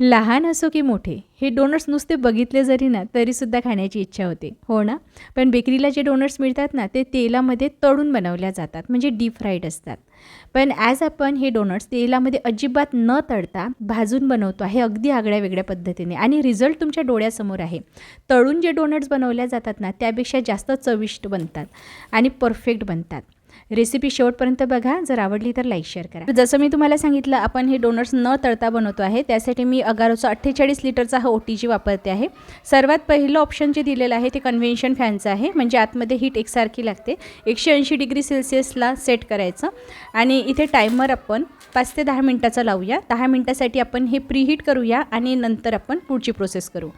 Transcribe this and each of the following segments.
लहान असो की मोठे हे डोनट्स नुसते बघितले जरी ना तरीसुद्धा खाण्याची इच्छा होते. हो ना? पण बेकरीला जे डोनट्स मिळतात ना ते तेलामध्ये तळून बनवल्या जातात म्हणजे डीप फ्राईड असतात. पण ॲज आपण हे डोनट्स तेलामध्ये अजिबात न तळता भाजून बनवतो हे अगदी आगळ्या वेगळ्या पद्धतीने. आणि रिझल्ट तुमच्या डोळ्यासमोर आहे. तळून जे डोनट्स बनवल्या जातात ना त्यापेक्षा जास्त चविष्ट बनतात आणि परफेक्ट बनतात. रेसिपी शेवटपर्यंत बघा. जर आवडली तर लाईक शेअर करा. जसं मी तुम्हाला सांगितलं आपण हे डोनट्स न तळता बनवतो आहे. त्यासाठी मी अगारोचा अठ्ठेचाळीस लिटरचा हा ओ टी जी वापरते आहे. सर्वात पहिलं ऑप्शन जे दिलेलं आहे ते कन्व्हेन्शन फॅनचं आहे. म्हणजे आतमध्ये हीट एकसारखी लागते. एकशे ऐंशी डिग्री सेल्सिअसला सेट करायचं. आणि इथे टायमर आपण पाच ते दहा मिनटाचा लावूया. दहा मिनटासाठी आपण हे प्रीहीट करूया आणि नंतर आपण पुढची प्रोसेस करू.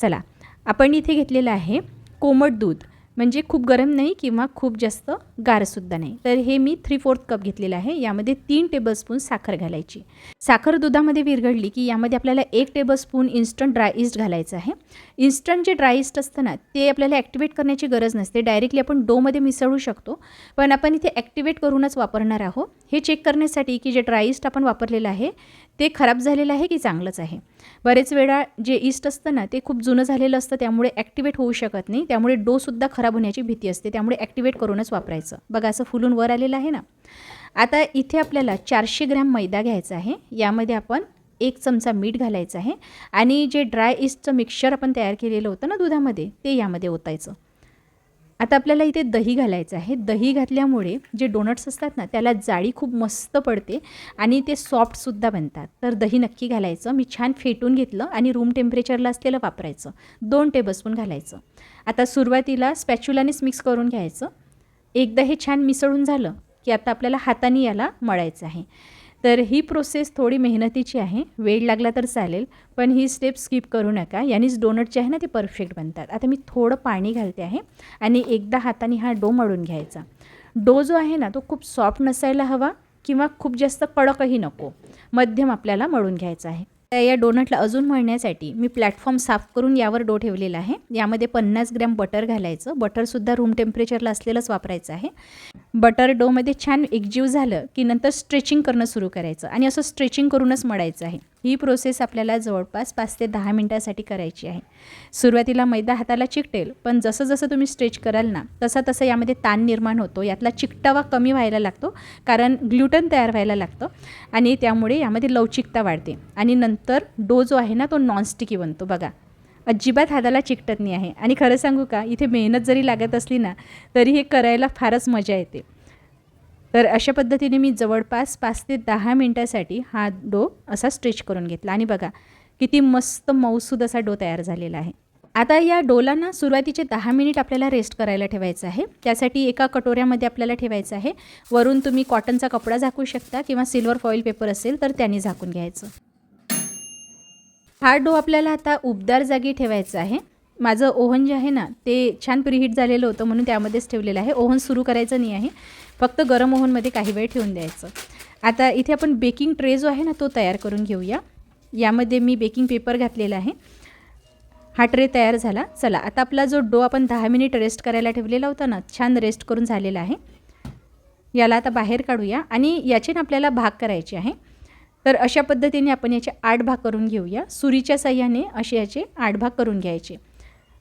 चला आपण इथे घेतलेलं आहे कोमट दूध. म्हणजे खूप गरम नाही किंवा खूप जास्त गारसुद्धा नाही. तर हे मी थ्री फोर्थ कप घेतलेलं आहे. यामध्ये तीन टेबलस्पून साखर घालायची. साखर दुधामध्ये विरघडली की यामध्ये आपल्याला एक टेबलस्पून इन्स्टंट ड्राय इस्ट घालायचं आहे. इन्स्टंट जे ड्राय इस्ट असतं ना ते आपल्याला ॲक्टिवेट करण्याची गरज नसते. डायरेक्टली आपण डोमध्ये मिसळू शकतो. पण आपण इथे ॲक्टिवेट करूनच वापरणार आहोत. हे चेक करण्यासाठी की जे ड्राय इस्ट आपण वापरलेलं आहे ते खराब झालेलं आहे की चांगलंच आहे? बरेच वेळा जे इस्ट असतं ना ते खूप जुनं झालेलं असतं त्यामुळे ॲक्टिवेट होऊ शकत नाही. त्यामुळे डोसुद्धा खराब होण्याची भीती असते. त्यामुळे ॲक्टिवेट करूनच वापरायचं. बघा असं फुलून वर आलेलं आहे ना. आता इथे आपल्याला चारशे ग्रॅम मैदा घ्यायचा आहे. यामध्ये आपण एक चमचा मीठ घालायचं आहे. आणि जे ड्राय इस्टचं मिक्सचर आपण तयार केलेलं होतं ना दुधामध्ये ते यामध्ये ओतायचं. आता आपल्याला इथे दही घालायचं आहे. दही घातल्यामुळे जे डोनट्स असतात ना त्याला जाळी खूप मस्त पडते आणि ते सॉफ्टसुद्धा बनतात. तर दही नक्की घालायचं. मी छान फेटून घेतलं आणि रूम टेम्परेचरला असलेलं वापरायचं. दोन टेबलस्पून घालायचं. आता सुरुवातीला स्पॅच्युलानेच मिक्स करून घ्यायचं. एकदा हे छान मिसळून झालं की आता आपल्याला हाताने याला मळायचं आहे. तर ही प्रोसेस थोडी मेहनतीची आहे. वेळ लागला तर चालेल पण ही स्टेप स्किप करू नका. यानेच डोनट जे आहे ना ते परफेक्ट बनतात. आता मी थोडं पाणी घालते आहे आणि एकदा हाताने हा डो मळून घ्यायचा. डो जो आहे ना तो खूप सॉफ्ट नसायला हवा किंवा खूप जास्त कडकही नको. मध्यम आपल्याला मळून घ्यायचा आहे. या डोनटला अजून मळण्यासाठी मी प्लॅटफॉर्म साफ करून यावर डो ठेवलेला आहे. यामध्ये पन्नास ग्रॅम बटर घालायचं. बटरसुद्धा रूम टेम्परेचरला असलेलंच वापरायचं आहे. बटर डोमध्ये छान एकजीव झालं की नंतर स्ट्रेचिंग करणं सुरू करायचं आणि असं स्ट्रेचिंग करूनच मळायचं आहे. ही प्रोसेस आपल्याला जवळपास पाच ते दहा मिनटासाठी करायची आहे. सुरुवातीला मैदा हाताला चिकटेल पण जसं जसं तुम्ही स्ट्रेच कराल ना तसं तसं यामध्ये ताण निर्माण होतो. यातला चिकटावा कमी व्हायला लागतो कारण ग्लुटन तयार व्हायला लागतं आणि त्यामुळे यामध्ये लवचिकता वाढते. आणि नंतर डो जो आहे ना तो नॉनस्टिकी बनतो बघा. अजिबात हाताला चिकटत नाही आहे. आणि खरं सांगू का इथे मेहनत जरी लागत असली ना तरी हे करायला फारच मजा येते. तर अशा पद्धतीने मी जवळपास पाच ते दहा मिनटासाठी हा डो असा स्ट्रेच करून घेतला. आणि बघा किती मस्त मऊसूद असा डो तयार झालेला आहे. आता या डोला ना सुरुवातीचे दहा मिनिट आपल्याला रेस्ट करायला ठेवायचं आहे. त्यासाठी एका कटोऱ्यामध्ये आपल्याला ठेवायचं आहे. वरून तुम्ही कॉटनचा कपडा झाकू शकता किंवा सिल्वर फॉईल पेपर असेल तर त्यांनी झाकून घ्यायचं. हा डो आपल्याला आता उबदार जागी ठेवायचा आहे. माझं ओव्हन जे आहे ना ते छान प्रीहीट झालेलं होतं म्हणून त्यामध्येच ठेवलेलं आहे. ओव्हन सुरू करायचं नाही आहे. फक्त गरम ओव्हनमध्ये काही वेळ ठेवून द्यायचं. आता इथे आपण बेकिंग ट्रे जो आहे ना तो तयार करून घेऊया. यामध्ये मी बेकिंग पेपर घातलेला आहे. हा ट्रे तयार झाला. चला आता आपला जो डो आपण दहा मिनिट रेस्ट करायला ठेवलेला होता ना छान रेस्ट करून झालेला आहे. याला आता बाहेर काढूया आणि याचे ना आपल्याला भाग करायचे आहे. तर अशा पद्धतीने आपण याचे आठ भाग करून घेऊया. सुरीच्या साह्याने असे याचे आठ भाग करून घ्यायचे.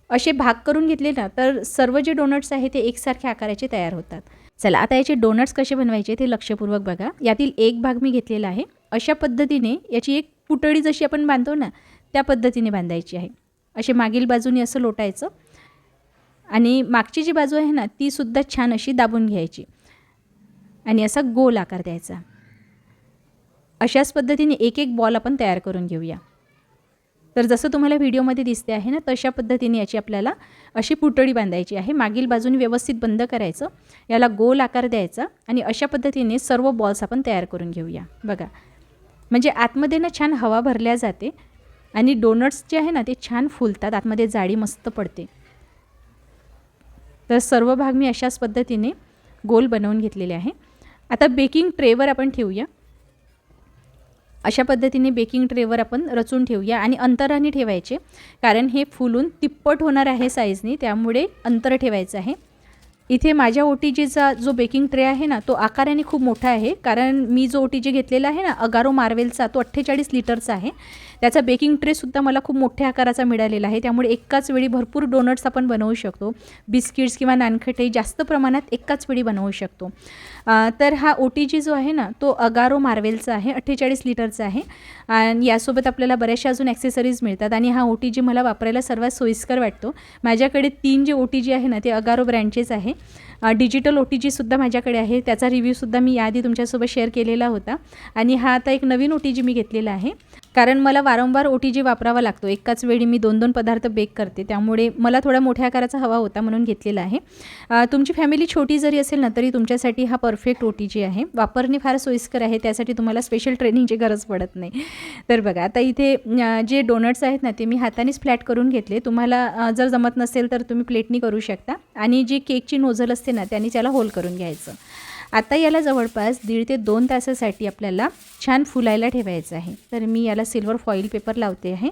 असे भाग करून घेतले ना तर सर्व जे डोनट्स आहे ते एकसारख्या आकाराचे तयार होतात. चला आता याचे डोनट्स कसे बनवायचे ते लक्षपूर्वक बघा. यातील एक भाग मी घेतलेला आहे. अशा पद्धतीने याची एक पुतळी जशी आपण बांधतो ना त्या पद्धतीने बांधायची आहे. असे मागील बाजूने असं लोटायचं. आणि मागची जी बाजू आहे ना तीसुद्धा छान अशी दाबून घ्यायची. आणि असा गोल आकार द्यायचा. अशाच पद्धतीने एक एक बॉल आपण तयार करून घेऊया. तर जसं तुम्हाला व्हिडिओमध्ये दिसते आहे ना तशा पद्धतीने याची आपल्याला अशी पुतळी बांधायची आहे. मागील बाजूने व्यवस्थित बंद करायचं याला गोल आकार द्यायचा आणि अशा पद्धतीने सर्व बॉल्स आपण तयार करून घेऊया. बघा म्हणजे आतमध्ये ना छान हवा भरल्या जाते आणि डोनट्स जे आहे ना ते छान फुलतात आतमध्ये जाळी मस्त पडते. तर सर्व भाग मी अशाच पद्धतीने गोल बनवून घेतलेले आहे. आता बेकिंग ट्रेवर आपण ठेवूया. अशा पद्धतीने बेकिंग ट्रेवर आपण रचून ठेवूया आणि अंतराने ठेवायचे. कारण हे फुलून तिप्पट होणार आहे साईजनी त्यामुळे अंतर ठेवायचं आहे. इथे माझ्या ओ टी जीचा जो बेकिंग ट्रे आहे ना तो आकाराने खूप मोठा आहे. कारण मी जो ओ टी जी घेतलेला आहे ना अगारो मार्वेलचा तो अठ्ठेचाळीस लिटरचा आहे. त्याचा बेकिंग ट्रेसुद्धा मला खूप मोठ्या आकाराचा मिळालेला आहे. त्यामुळे एकाच वेळी भरपूर डोनट्स आपण बनवू शकतो. बिस्किट्स किंवा नानखटे जास्त प्रमाणात एकाच वेळी बनवू शकतो. तर हा ओ टी जी जो आहे ना तो अगारो मार्वेलचा आहे अठ्ठेचाळीस लिटरचा आहे. आणि यासोबत आपल्याला बऱ्याचशा अजून ॲक्सेसरीज मिळतात. आणि हा ओ टी जी मला वापरायला सर्वात सोयीस्कर वाटतो. माझ्याकडे तीन जे ओ टी जी आहे ना ते अगारो ब्रँडचेच आहे. डिजिटल ओ टी जीसुद्धा माझ्याकडे आहे. त्याचा रिव्ह्यूसुद्धा मी याआधी तुमच्यासोबत शेअर केलेला होता. आणि हा आता एक नवीन ओ टी जी मी घेतलेला आहे. कारण मला वारंवार ओ टी जी वापरावा लागतो. एकाच वेळी मी दोन दोन पदार्थ बेक करते. त्यामुळे मला थोडा मोठ्या आकाराचा हवा होता म्हणून घेतलेला आहे. तुमची फॅमिली छोटी जरी असेल ना तरी तुमच्यासाठी हा परफेक्ट ओ टी जी आहे. वापरणे फार सोयीस्कर आहे. त्यासाठी तुम्हाला स्पेशल ट्रेनिंगची गरज पडत नाही. तर बघा आता इथे जे डोनट्स आहेत ना ते मी हातानेच फ्लॅट करून घेतले. तुम्हाला जर जमत नसेल तर तुम्ही प्लेटनी करू शकता. आणि जी केकची नोझल असते ना त्याने त्याला होल करून घ्यायचं. आता याला जवळपास दीड ते दोन तासासाठी आपल्याला छान फुलायला ठेवायचं आहे. तर मी याला सिल्वर फॉईल पेपर लावते आहे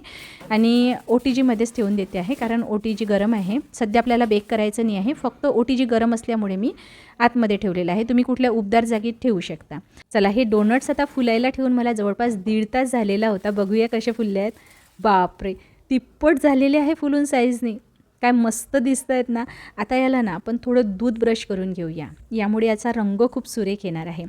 आणि ओ टी जीमध्येच ठेवून देते आहे कारण ओ टी जी गरम आहे. सध्या आपल्याला बेक करायचं नाही आहे फक्त ओ टी जी गरम असल्यामुळे मी आतमध्ये ठेवलेलं आहे. तुम्ही कुठल्या उबदार जागेत ठेवू शकता. चला हे डोनट्स आता फुलायला ठेवून मला जवळपास दीड तास झालेला होता. बघूया कसे फुलले आहेत. बापरे! तिप्पट झालेले आहे फुलून साईजने काय मस्त दिसत आहेत ना. आता याला ना आपण थोडं दूध ब्रश करून घेऊया. यामुळे याचा रंग खूप सुरेख येणार आहे.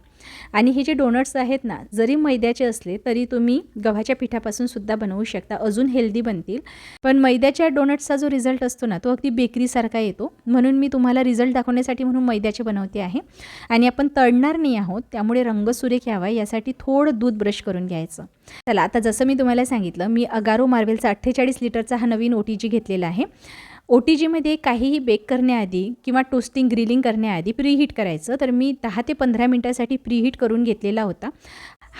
आणि हे जे डोनट्स आहेत ना जरी मैद्याचे असले तरी तुम्ही गव्हाच्या पिठापासून सुद्धा बनवू शकता. अजून हेल्दी बनतील. पण मैद्याच्या डोनट्सचा जो रिझल्ट असतो ना तो अगदी बेकरीसारखा येतो. म्हणून मी तुम्हाला रिझल्ट दाखवण्यासाठी म्हणून मैद्याचे बनवते आहे. आणि आपण तळणार नाही आहोत त्यामुळे रंग सुरेख यावा यासाठी थोडं दूध ब्रश करून घ्यायचं. चला आता जसं मी तुम्हाला सांगितलं मी अगारो मार्वेलचा अठ्ठेचाळीस लिटरचा हा नवीन ओ टी जी घेतलेला आहे. ओ टी जीमध्ये काहीही बेक करण्याआधी किंवा टोस्टिंग ग्रिलिंग करण्याआधी प्रीहीट करायचं. तर मी दहा ते पंधरा मिनटासाठी प्रीहीट करून घेतलेला होता.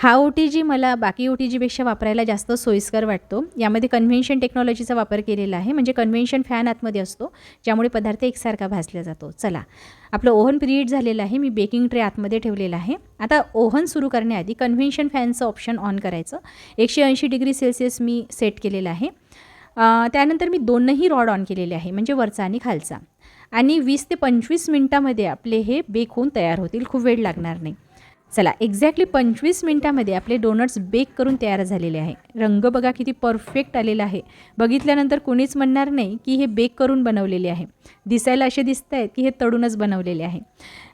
हा ओ टी जी मला बाकी ओ टी जीपेक्षा वापरायला जास्त सोयीस्कर वाटतो. यामध्ये कन्व्हेन्शन टेक्नॉलॉजीचा वापर केलेला आहे. म्हणजे कन्व्हेन्शन फॅन आतमध्ये असतो ज्यामुळे पदार्थ एकसारखा भाजला जातो. चला आपलं ओव्हन प्रीहीट झालेलं आहे. मी बेकिंग ट्रे आतमध्ये ठेवलेला आहे. आता ओव्हन सुरू करण्याआधी कन्व्हेन्शन फॅनचं ऑप्शन ऑन करायचं. एकशे ऐंशी डिग्री सेल्सिअस मी सेट केलेलं आहे. त्यानंतर मी दोनही रॉड ऑन केलेले आहे म्हणजे वरचा आणि खालचा. आणि वीस ते पंचवीस मिनटामध्ये आपले हे बेक होऊन तयार होतील खूप वेळ लागणार नाही. चला एक्झॅक्टली पंचवीस मिनटामध्ये आपले डोनट्स बेक करून तयार झालेले आहे. रंग बघा किती परफेक्ट आलेला आहे. बघितल्यानंतर कोणीच म्हणणार नाही की हे बेक करून बनवलेले आहे. दिसायला असे दिसत आहेत की हे तळूनच बनवलेले आहे.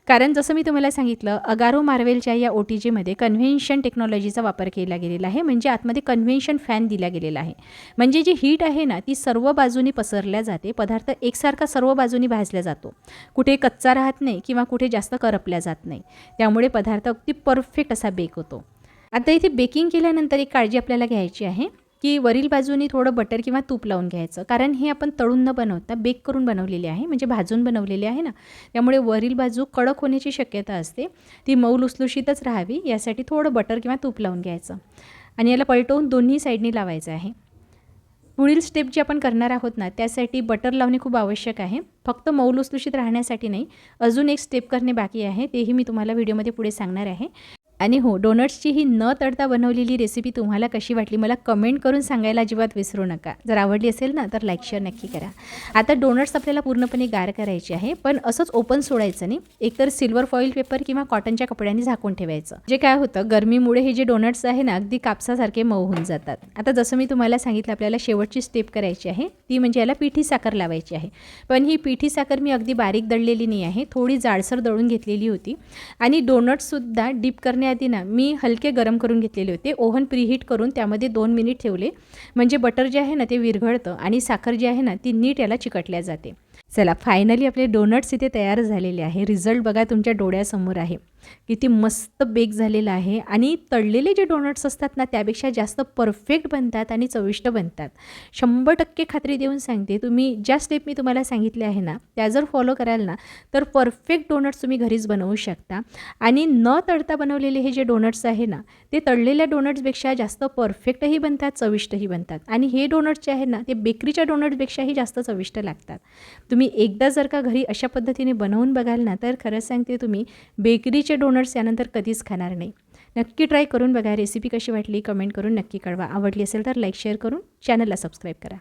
कारण जसं मी तुम्हाला सांगितलं अगारो मार्वेलच्या या ओ टी जीमध्ये कन्व्हेन्शन टेक्नॉलॉजीचा वापर केला गेलेला आहे म्हणजे आतमध्ये कन्व्हेन्शन फॅन दिला गेलेला आहे. म्हणजे जी हीट आहे ना ती सर्व बाजूनी पसरल्या जाते पदार्थ एकसारखा सर्व बाजूनी भाजला जातो. कुठे कच्चा राहत नाही किंवा कुठे जास्त करपल्या जात नाही. त्यामुळे पदार्थ अगदी परफेक्ट असा बेक होतो. आता इथे बेकिंग केल्यानंतर एक काळजी आपल्याला घ्यायची आहे. की वरील बाजूनी थोडं बटर किंवा तूप लावून घ्यायचं. कारण हे आपण तळून न बनवता बेक करून बनवलेले आहे. म्हणजे भाजून बनवलेले आहे ना. त्यामुळे वरील बाजू कडक होण्याची शक्यता असते. ती मऊ लुसलुशीतच राहावी. यासाठी थोडं बटर किंवा तूप लावून घ्यायचं. आणि याला पलटवून दोन्ही साईडनी लावायचं आहे. पुढील स्टेप जी आपण करणार आहोत ना त्यासाठी बटर लावणे खूप आवश्यक आहे. फक्त मऊ लुसलुशीत राहण्यासाठी नाही. अजून एक स्टेप करणे बाकी आहे. तेही मी तुम्हाला व्हिडिओमध्ये पुढे सांगणार आहे. आणि हो डोनट्सची ही न तडता बनवलेली रेसिपी तुम्हाला कशी वाटली? मला कमेंट करून सांगायला अजिबात विसरू नका. जर आवडली असेल ना तर लाईक शेअर नक्की करा. आता डोनट्स आपल्याला पूर्णपणे गार करायचे आहे पण असंच ओपन सोडायचं नाही. एकतर सिल्वर फॉईल पेपर किंवा कॉटनच्या कपड्यांनी झाकून ठेवायचं. जे काय होतं गरमीमुळे हे जे डोनट्स आहे ना अगदी कापसासारखे मऊ होऊन जातात. आता जसं मी तुम्हाला सांगितलं आपल्याला शेवटची स्टेप करायची आहे. ती म्हणजे याला पिठी साखर लावायची आहे. पण ही पिठी साखर मी अगदी बारीक दळलेली नाही आहे. थोडी जाडसर दळून घेतलेली होती. आणि डोनट्ससुद्धा डीप करण्याआधी ना मी हलके गरम करून घेतलेले होते. ओव्हन प्रीहीट करून त्यामध्ये दोन मिनिट ठेवले. म्हणजे बटर जे आहे ना ते विरघळतं आणि साखर जी आहे ना ती नीट याला चिकटल्या जाते. चला फायनली आपले डोनट्स इथे तयार झालेले आहे. रिझल्ट बघा तुमच्या डोळ्यासमोर आहे. किती मस्त बेक झालेलं आहे. आणि तळलेले जे डोनट्स असतात ना त्यापेक्षा जास्त परफेक्ट बनतात आणि चविष्ट बनतात. शंभर टक्के खात्री देऊन सांगते तुम्ही ज्या स्टेप मी तुम्हाला सांगितले आहे ना त्या जर फॉलो कराल ना तर परफेक्ट डोनट्स तुम्ही घरीच बनवू शकता. आणि न तळता बनवलेले हे जे डोनट्स आहे ना ते तळलेल्या डोनट्सपेक्षा जास्त परफेक्टही बनतात चविष्टही बनतात. आणि हे डोनट्स जे आहे ना ते बेकरीच्या डोनट्सपेक्षाही जास्त चविष्ट लागतात. तुम्ही एकदा जर का घरी अशा पद्धतीने बनवून बघाल ना तर खरं सांगते तुम्ही बेकरीचे डोनट्स यानंतर कधीच खाणार नाही. नक्की ट्राय करून बघा रेसिपी कशी वाटली कमेंट करून नक्की कळवा. आवडली असेल तर लाईक शेअर करून चॅनलला सबस्क्राईब करा.